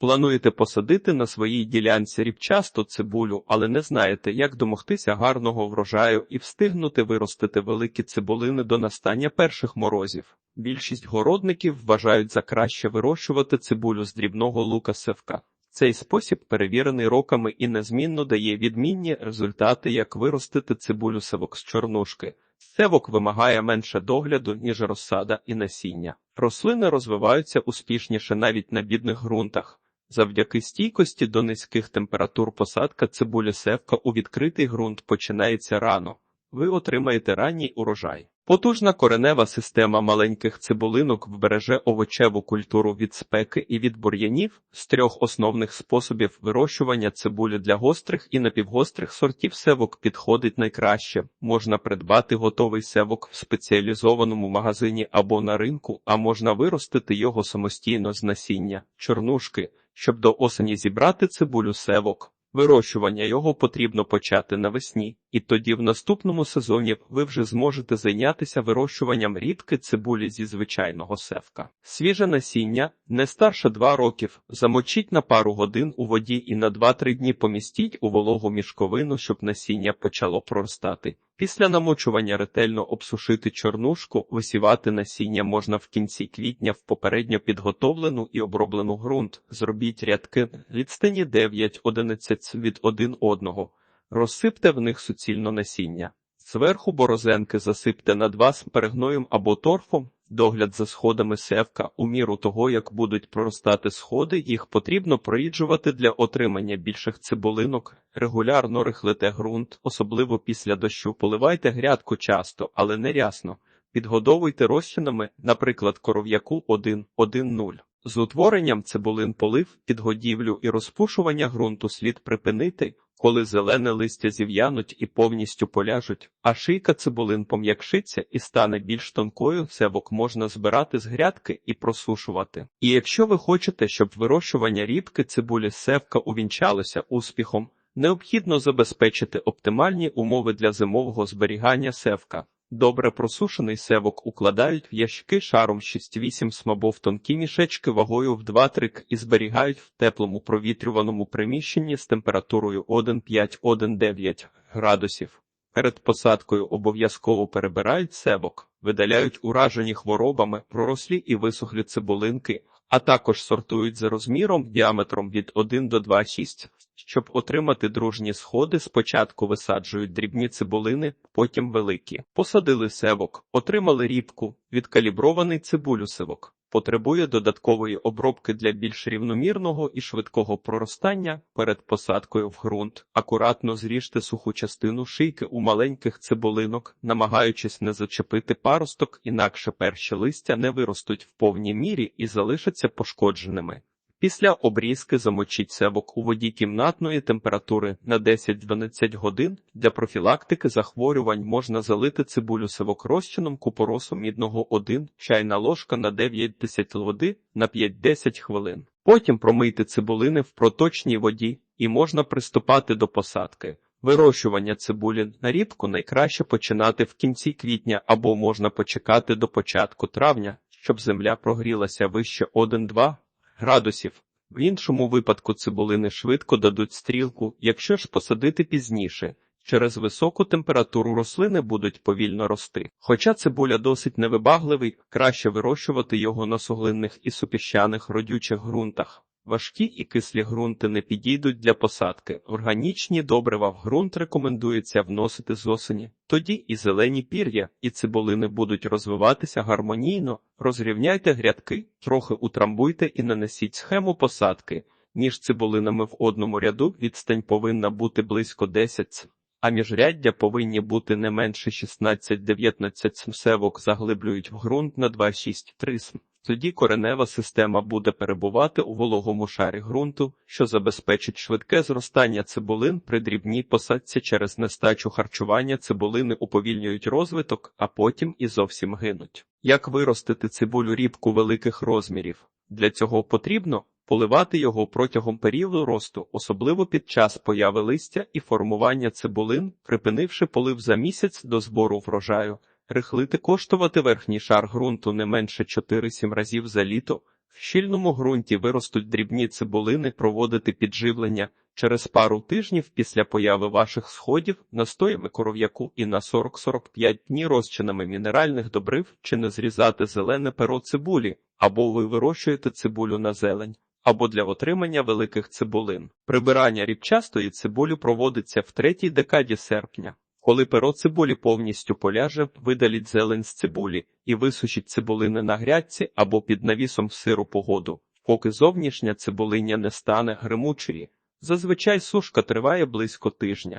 Плануєте посадити на своїй ділянці ріпчасту цибулю, але не знаєте, як домогтися гарного врожаю і встигнути виростити великі цибулини до настання перших морозів. Більшість городників вважають за краще вирощувати цибулю з дрібного лука севка. Цей спосіб перевірений роками і незмінно дає відмінні результати, як виростити цибулю севок з чорнушки. Севок вимагає менше догляду, ніж розсада і насіння. Рослини розвиваються успішніше навіть на бідних ґрунтах. Завдяки стійкості до низьких температур посадка цибулі севка у відкритий ґрунт починається рано. Ви отримаєте ранній урожай. Потужна коренева система маленьких цибулинок вбереже овочеву культуру від спеки і від бур'янів з трьох основних способів вирощування цибулі для гострих і напівгострих сортів севок підходить найкраще. Можна придбати готовий севок в спеціалізованому магазині або на ринку, а можна виростити його самостійно з насіння, чорнушки, щоб до осені зібрати цибулю севок. Вирощування його потрібно почати навесні, і тоді в наступному сезоні ви вже зможете зайнятися вирощуванням рідки цибулі зі звичайного севка. Свіже насіння не старше 2 років. Замочіть на пару годин у воді і на 2-3 дні помістіть у вологу мішковину, щоб насіння почало проростати. Після намочування ретельно обсушити чорнушку, висівати насіння можна в кінці квітня в попередньо підготовлену і оброблену ґрунт. Зробіть рядки відстані 9-11 від один одного. Розсипте в них суцільно насіння. Зверху борозенки засипте на два з перегноєм або торфом. Догляд за сходами севка у міру того, як будуть проростати сходи, їх потрібно проїджувати для отримання більших цибулинок. Регулярно рихлите ґрунт, особливо після дощу. Поливайте грядку часто, але не рясно. Підгодовуйте розчинами, наприклад, коров'яку 1-1-0. З утворенням цибулин полив, підгодівлю і розпушування ґрунту слід припинити, коли зелене листя зів'януть і повністю поляжуть, а шийка цибулин пом'якшиться і стане більш тонкою, севок можна збирати з грядки і просушувати. І якщо ви хочете, щоб вирощування рібки цибулі севка увінчалося успіхом, необхідно забезпечити оптимальні умови для зимового зберігання севка. Добре просушений севок укладають в ящики шаром 6-8 смабов тонкі мішечки вагою в 2-3 к і зберігають в теплому провітрюваному приміщенні з температурою 1,5-1,9 градусів. Перед посадкою обов'язково перебирають севок, видаляють уражені хворобами, пророслі і висохлі цибулинки, а також сортують за розміром діаметром від 1 до 2,6. Щоб отримати дружні сходи, спочатку висаджують дрібні цибулини, потім великі. Посадили севок, отримали рібку, відкалібрований цибулю севок. Потребує додаткової обробки для більш рівномірного і швидкого проростання перед посадкою в ґрунт. Акуратно зріжте суху частину шийки у маленьких цибулинок, намагаючись не зачепити паросток, інакше перші листя не виростуть в повній мірі і залишаться пошкодженими. Після обрізки замочіть севок у воді кімнатної температури на 10-12 годин. Для профілактики захворювань можна залити цибулю севок розчином купоросу мідного 1 чайна ложка на 9-10 води на 5-10 хвилин. Потім промийте цибулини в проточній воді і можна приступати до посадки. Вирощування цибулі на рібку найкраще починати в кінці квітня або можна почекати до початку травня, щоб земля прогрілася вище 1-2 градусів. В іншому випадку цибулини швидко дадуть стрілку, якщо ж посадити пізніше. Через високу температуру рослини будуть повільно рости. Хоча цибуля досить невибагливий, краще вирощувати його на суглинних і супіщаних родючих ґрунтах. Важкі і кислі ґрунти не підійдуть для посадки. Органічні добрива в ґрунт рекомендується вносити з осені. Тоді і зелені пір'я, і цибулини будуть розвиватися гармонійно. Розрівняйте грядки, трохи утрамбуйте і нанесіть схему посадки. Між цибулинами в одному ряду відстань повинна бути близько 10 а міжряддя повинні бути не менше 16-19 севок заглиблюють в ґрунт на 2-6-3 см. Тоді коренева система буде перебувати у вологому шарі ґрунту, що забезпечить швидке зростання цибулин при дрібній посадці через нестачу харчування цибулини уповільнюють розвиток, а потім і зовсім гинуть. Як виростити цибулю рібку великих розмірів? Для цього потрібно поливати його протягом періоду росту, особливо під час появи листя і формування цибулин, припинивши полив за місяць до збору врожаю. Рихлити коштувати верхній шар ґрунту не менше 4-7 разів за літо. В щільному ґрунті виростуть дрібні цибулини, проводити підживлення через пару тижнів після появи ваших сходів настоями коров'яку і на 40-45 дні розчинами мінеральних добрив чи не зрізати зелене перо цибулі, або ви вирощуєте цибулю на зелень, або для отримання великих цибулин. Прибирання рібчастої цибулі проводиться в третій декаді серпня. Коли перо цибулі повністю поляже, видаліть зелень з цибулі і висушіть цибулини на грядці або під навісом в сиру погоду, поки зовнішня цибулиня не стане гримучої. Зазвичай сушка триває близько тижня.